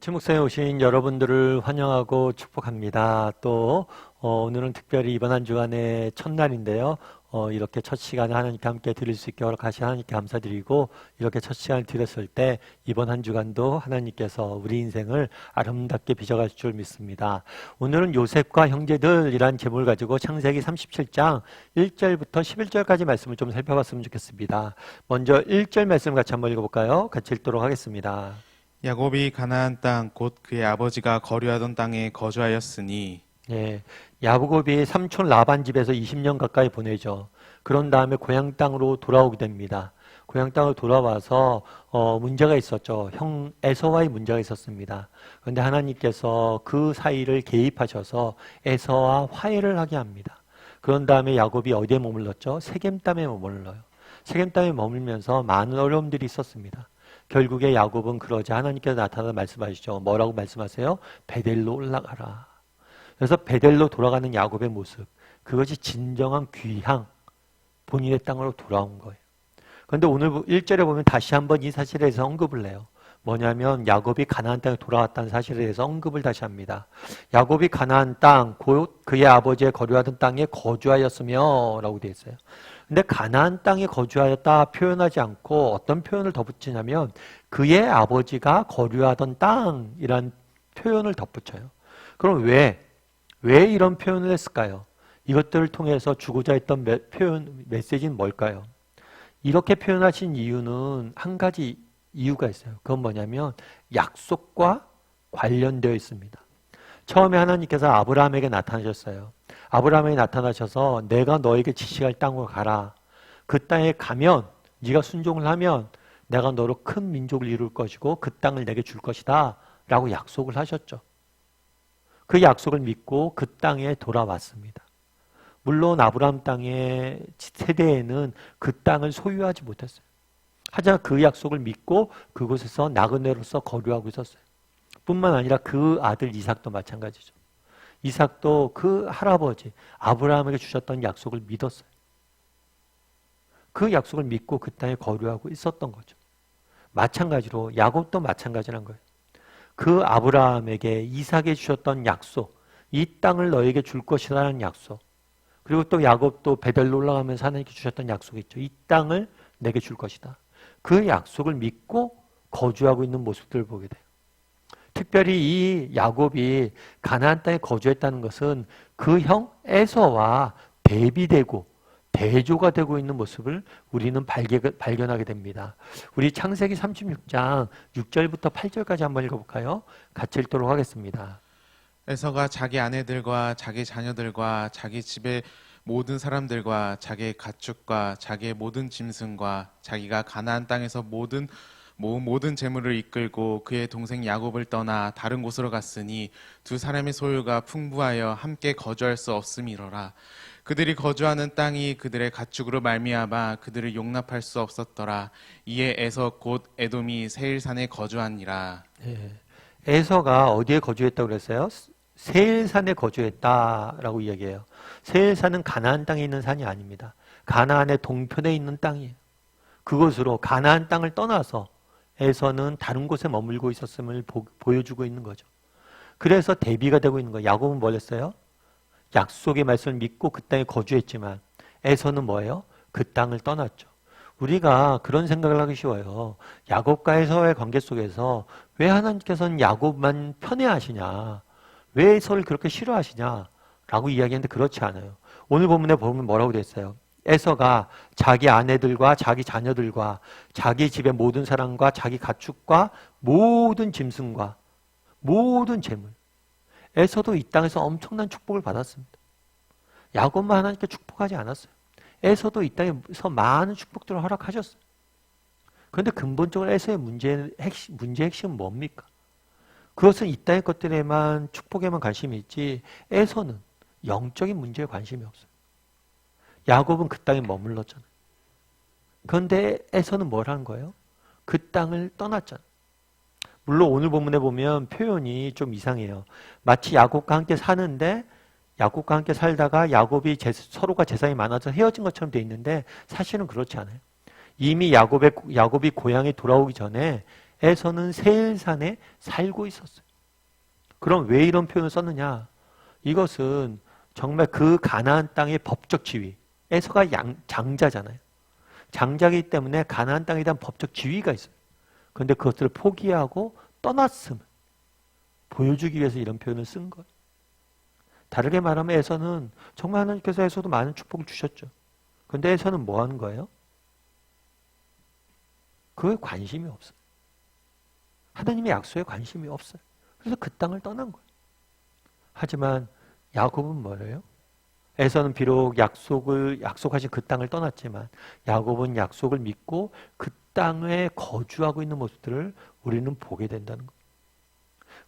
침묵사에 오신 여러분들을 환영하고 축복합니다. 또 어, 오늘은 특별히 이번 한 주간의 첫날인데요. 어, 이렇게 첫 시간에 하나님께 함께 드릴 수 있게 허락하신 하나님께 감사드리고 이렇게 첫 시간을 드렸을 때 이번 한 주간도 하나님께서 우리 인생을 아름답게 빚어갈 줄 믿습니다. 오늘은 요셉과 형제들이란 제목을 가지고 창세기 37장 1절부터 11절까지 말씀을 좀 살펴봤으면 좋겠습니다. 먼저 1절 말씀 같이 한번 읽어볼까요? 같이 읽도록 하겠습니다. 야곱이 가나안 땅 곧 그의 아버지가 거류하던 땅에 거주하였으니 예, 야곱이 삼촌 라반 집에서 20년 가까이 보내죠. 그런 다음에 고향 땅으로 돌아오게 됩니다. 고향 땅으로 돌아와서 어, 문제가 있었죠. 형 에서와의 문제가 있었습니다. 그런데 하나님께서 그 사이를 개입하셔서 에서와 화해를 하게 합니다. 그런 다음에 야곱이 어디에 머물렀죠? 세겜 땅에 머물러요. 세겜 땅에 머물면서 많은 어려움들이 있었습니다. 결국에 야곱은 그러자 하나님께서 나타나 말씀하시죠. 뭐라고 말씀하세요? 베델로 올라가라. 그래서 베델로 돌아가는 야곱의 모습, 그것이 진정한 귀향, 본인의 땅으로 돌아온 거예요. 그런데 오늘 1절에 보면 다시 한번 이 사실에 대해서 언급을 해요. 뭐냐면 야곱이 가나안 땅에 돌아왔다는 사실에 대해서 언급을 다시 합니다. 야곱이 가나안 땅, 곧 그의 아버지의 거류하던 땅에 거주하였으며 라고 되어 있어요. 근데 가나안 땅에 거주하였다 표현하지 않고 어떤 표현을 덧붙이냐면 그의 아버지가 거류하던 땅이란 표현을 덧붙여요. 그럼 왜? 왜 이런 표현을 했을까요? 이것들을 통해서 주고자 했던 메, 표현, 메시지는 뭘까요? 이렇게 표현하신 이유는 한 가지 이유가 있어요. 그건 뭐냐면 약속과 관련되어 있습니다. 처음에 하나님께서 아브라함에게 나타나셨어요. 아브라함에게 나타나셔서 내가 너에게 지시할 땅으로 가라. 그 땅에 가면 네가 순종을 하면 내가 너로 큰 민족을 이룰 것이고 그 땅을 내게 줄 것이다. 라고 약속을 하셨죠. 그 약속을 믿고 그 땅에 돌아왔습니다. 물론 아브라함 땅의 세대에는 그 땅을 소유하지 못했어요. 하지만 그 약속을 믿고 그곳에서 나그네로서 거류하고 있었어요. 뿐만 아니라 그 아들 이삭도 마찬가지죠. 이삭도 그 할아버지 아브라함에게 주셨던 약속을 믿었어요. 그 약속을 믿고 그 땅에 거류하고 있었던 거죠. 마찬가지로 야곱도 마찬가지란 거예요. 그 아브라함에게 이삭에 주셨던 약속, 이 땅을 너에게 줄 것이라는 약속, 그리고 또 야곱도 베델로 올라가면서 하나님께 주셨던 약속이 있죠. 이 땅을 내게 줄 것이다. 그 약속을 믿고 거주하고 있는 모습들을 보게 돼요. 특별히 이 야곱이 가나안 땅에 거주했다는 것은 그 형 에서와 대비되고 대조가 되고 있는 모습을 우리는 발견, 하게 됩니다. 우리 창세기 36장 6절부터 8절까지 한번 읽어볼까요? 같이 읽도록 하겠습니다. 에서가 자기 아내들과 자기 자녀들과 자기 집의 모든 사람들과 자기의 가축과 자기의 모든 짐승과 자기가 가나안 땅에서 모든 모든 재물을 이끌고 그의 동생 야곱을 떠나 다른 곳으로 갔으니 두 사람의 소유가 풍부하여 함께 거주할 수 없음이로라. 그들이 거주하는 땅이 그들의 가축으로 말미암아 그들을 용납할 수 없었더라. 이에 에서 곧 에돔이 세일산에 거주하니라. 예. 에서가 어디에 거주했다고 그랬어요? 세일산에 거주했다라고 이야기해요. 세일산은 가나안 땅에 있는 산이 아닙니다. 가나안의 동편에 있는 땅이에요. 그곳으로 가나안 땅을 떠나서 에서는 다른 곳에 머물고 있었음을 보, 여주고 있는 거죠. 그래서 대비가 되고 있는 거예요. 야곱은 뭘 했어요? 약속의 말씀을 믿고 그 땅에 거주했지만 에서는 뭐예요? 그 땅을 떠났죠. 우리가 그런 생각을 하기 쉬워요. 야곱과 에서의 관계 속에서 왜 하나님께서는 야곱만 편애하시냐? 왜 에서를 그렇게 싫어하시냐? 라고 이야기했는데 그렇지 않아요. 오늘 본문에 보면 뭐라고 됐어요? 에서가 자기 아내들과 자기 자녀들과 자기 집의 모든 사람과 자기 가축과 모든 짐승과 모든 재물 에서도 이 땅에서 엄청난 축복을 받았습니다. 야곱만 하나님께 축복하지 않았어요. 에서도 이 땅에서 많은 축복들을 허락하셨어요. 그런데 근본적으로 에서의 문제 핵심, 문제 핵심은 뭡니까? 그것은 이 땅의 것들에만 축복에만 관심이 있지 에서는 영적인 문제에 관심이 없어요. 야곱은 그 땅에 머물렀잖아요. 그런데 에서는 뭘 한 거예요? 그 땅을 떠났잖아요. 물론 오늘 본문에 보면 표현이 좀 이상해요. 마치 야곱과 함께 사는데 야곱과 함께 살다가 야곱이 제, 서로가 재산이 많아서 헤어진 것처럼 돼 있는데 사실은 그렇지 않아요. 이미 야곱의 야곱이 고향에 돌아오기 전에 에서는 세일산에 살고 있었어요. 그럼 왜 이런 표현을 썼느냐? 이것은 정말 그 가나안 땅의 법적 지위. 에서가 양, 장자잖아요. 장자이기 때문에 가나안 땅에 대한 법적 지위가 있어요. 그런데 그것들을 포기하고 떠났음을 보여주기 위해서 이런 표현을 쓴 거예요. 다르게 말하면 에서는 정말 하나님께서 에서도 많은 축복을 주셨죠. 근데 에서는 뭐 하는 거예요? 그거에 관심이 없어요. 하나님의 약속에 관심이 없어요. 그래서 그 땅을 떠난 거예요. 하지만 야곱은 뭐래요? 에서는 비록 약속을 약속하신 그 땅을 떠났지만 야곱은 약속을 믿고 그 땅에 거주하고 있는 모습들을 우리는 보게 된다는 거예요.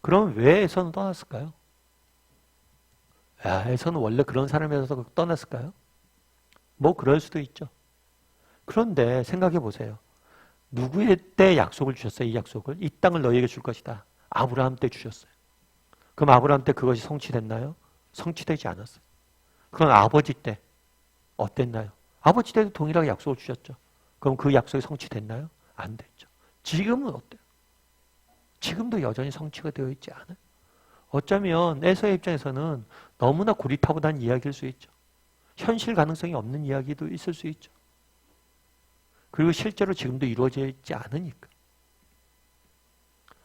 그럼 왜 에서는 떠났을까요? 야, 에서는 원래 그런 사람이어서 떠났을까요? 뭐 그럴 수도 있죠. 그런데 생각해 보세요. 누구의 때 약속을 주셨어요? 이 약속을 이 땅을 너희에게 줄 것이다. 아브라함 때 주셨어요. 그럼 아브라함 때 그것이 성취됐나요? 성취되지 않았어요. 그럼 아버지 때 어땠나요? 아버지 때도 동일하게 약속을 주셨죠. 그럼 그 약속이 성취됐나요? 안 됐죠. 지금은 어때요? 지금도 여전히 성취가 되어 있지 않아요. 어쩌면 에서의 입장에서는 너무나 고리타분한 이야기일 수 있죠. 현실 가능성이 없는 이야기도 있을 수 있죠. 그리고 실제로 지금도 이루어져 있지 않으니까.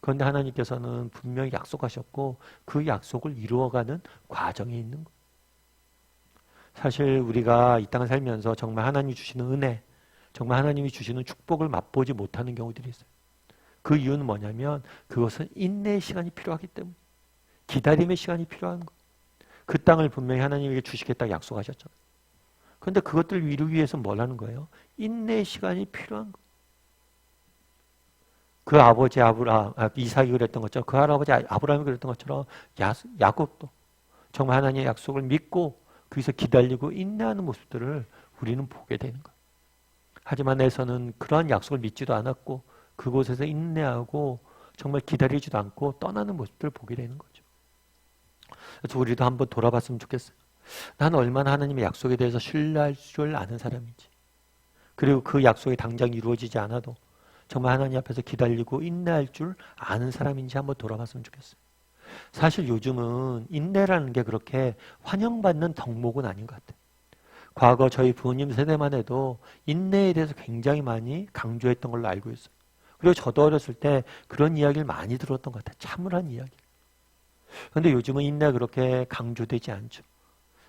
그런데 하나님께서는 분명히 약속하셨고 그 약속을 이루어가는 과정이 있는 거예요. 사실 우리가 이 땅을 살면서 정말 하나님이 주시는 은혜, 정말 하나님이 주시는 축복을 맛보지 못하는 경우들이 있어요. 그 이유는 뭐냐면 그것은 인내의 시간이 필요하기 때문에 기다림의 시간이 필요한 거. 그 땅을 분명히 하나님에게 주시겠다고 약속하셨잖아요. 그런데 그것들 이루기 위해서 뭘 하는 거예요? 인내의 시간이 필요한 거. 그 아버지 아브라 아, 이삭이 그랬던 것처럼 그 할아버지 아브라함이 그랬던 것처럼 야, 야곱도 정말 하나님의 약속을 믿고 거기서 기다리고 인내하는 모습들을 우리는 보게 되는 거예요. 하지만 에서는 그러한 약속을 믿지도 않았고 그곳에서 인내하고 정말 기다리지도 않고 떠나는 모습들을 보게 되는 거죠. 그래서 우리도 한번 돌아봤으면 좋겠어요. 난 얼마나 하나님의 약속에 대해서 신뢰할 줄 아는 사람인지. 그리고 그 약속이 당장 이루어지지 않아도 정말 하나님 앞에서 기다리고 인내할 줄 아는 사람인지 한번 돌아봤으면 좋겠어요. 사실 요즘은 인내라는 게 그렇게 환영받는 덕목은 아닌 것 같아요. 과거 저희 부모님 세대만 해도 인내에 대해서 굉장히 많이 강조했던 걸로 알고 있어요. 그리고 저도 어렸을 때 그런 이야기를 많이 들었던 것 같아요. 참으란 이야기. 그런데 요즘은 인내가 그렇게 강조되지 않죠.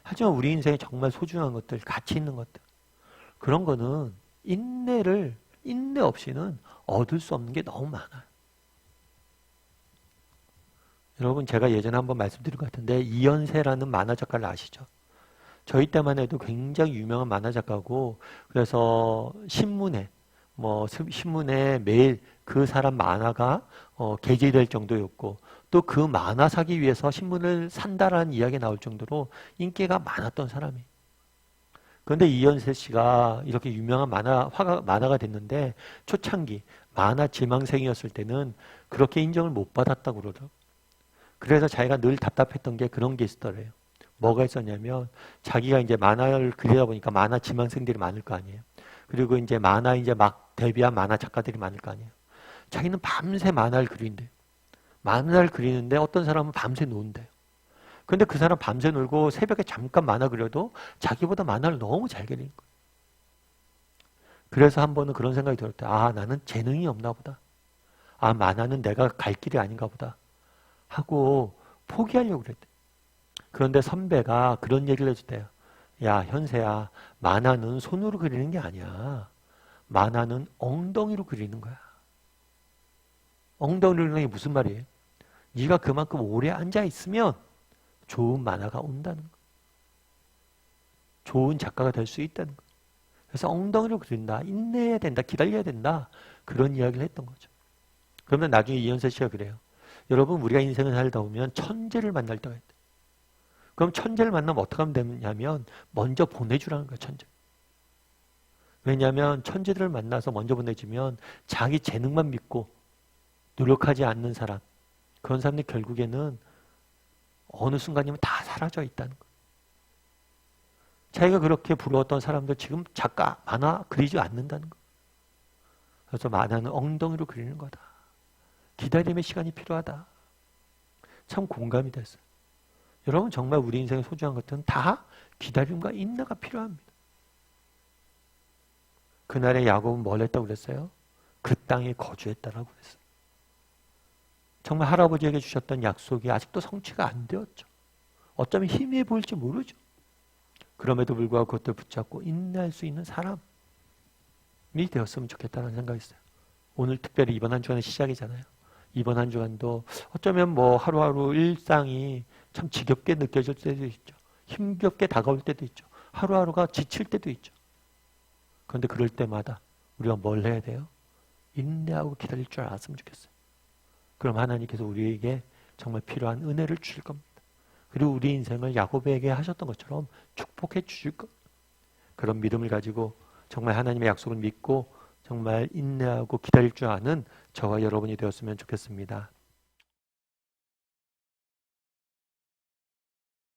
하지만 우리 인생에 정말 소중한 것들, 가치 있는 것들. 그런 거는 인내를, 인내 없이는 얻을 수 없는 게 너무 많아요. 여러분, 제가 예전에 한번 말씀드린 것 같은데, 이연세라는 만화 작가를 아시죠? 저희 때만 해도 굉장히 유명한 만화 작가고, 그래서 신문에, 뭐, 신문에 매일 그 사람 만화가 어, 게재될 정도였고, 또 그 만화 사기 위해서 신문을 산다라는 이야기 나올 정도로 인기가 많았던 사람이. 그런데 이연세 씨가 이렇게 유명한 만화, 화가, 만화가 됐는데, 초창기, 만화 지망생이었을 때는 그렇게 인정을 못 받았다고 그러더라고요. 그래서 자기가 늘 답답했던 게 그런 게 있더래요. 뭐가 있었냐면 자기가 이제 만화를 그리다 보니까 만화 지망생들이 많을 거 아니에요. 그리고 이제 만화 이제 막 데뷔한 만화 작가들이 많을 거 아니에요. 자기는 밤새 만화를 그린대요. 만화를 그리는데 어떤 사람은 밤새 노는데요. 근데 그 사람 밤새 놀고 새벽에 잠깐 만화 그려도 자기보다 만화를 너무 잘 그리는 거예요. 그래서 한 번은 그런 생각이 들었대. 아, 나는 재능이 없나 보다. 아, 만화는 내가 갈 길이 아닌가 보다. 하고 포기하려고 그랬대. 그런데 선배가 그런 얘기를 해주대요. 야, 현세야, 만화는 손으로 그리는 게 아니야. 만화는 엉덩이로 그리는 거야. 엉덩이로 그리는 게 무슨 말이에요? 네가 그만큼 오래 앉아 있으면 좋은 만화가 온다는 거. 좋은 작가가 될 수 있다는 거. 그래서 엉덩이로 그린다. 인내해야 된다. 기다려야 된다. 그런 이야기를 했던 거죠. 그러면 나중에 이현세 씨가 그래요. 여러분 우리가 인생을 살다 보면 천재를 만날 때가 있다. 그럼 천재를 만나면 어떻게 하면 되냐면 먼저 보내주라는 거야 천재. 왜냐하면 천재들을 만나서 먼저 보내주면 자기 재능만 믿고 노력하지 않는 사람 그런 사람들이 결국에는 어느 순간이면 다 사라져 있다는 거. 자기가 그렇게 부러웠던 사람들 지금 작가 만화 그리지 않는다는 거. 그래서 만화는 엉덩이로 그리는 거다. 기다림의 시간이 필요하다. 참 공감이 됐어요. 여러분 정말 우리 인생에 소중한 것들은 다 기다림과 인내가 필요합니다. 그날의 야곱은 뭘 했다고 그랬어요? 그 땅에 거주했다라고 그랬어요. 정말 할아버지에게 주셨던 약속이 아직도 성취가 안 되었죠. 어쩌면 희미해 보일지 모르죠. 그럼에도 불구하고 그것들 붙잡고 인내할 수 있는 사람이 되었으면 좋겠다는 생각이 있어요. 오늘 특별히 이번 한 주간의 시작이잖아요. 이번 한 주간도 어쩌면 뭐 하루하루 일상이 참 지겹게 느껴질 때도 있죠. 힘겹게 다가올 때도 있죠. 하루하루가 지칠 때도 있죠. 그런데 그럴 때마다 우리가 뭘 해야 돼요? 인내하고 기다릴 줄 알았으면 좋겠어요. 그럼 하나님께서 우리에게 정말 필요한 은혜를 주실 겁니다. 그리고 우리 인생을 야곱에게 하셨던 것처럼 축복해 주실 것. 그런 믿음을 가지고 정말 하나님의 약속을 믿고 정말 인내하고 기다릴 줄 아는 저와 여러분이 되었으면 좋겠습니다.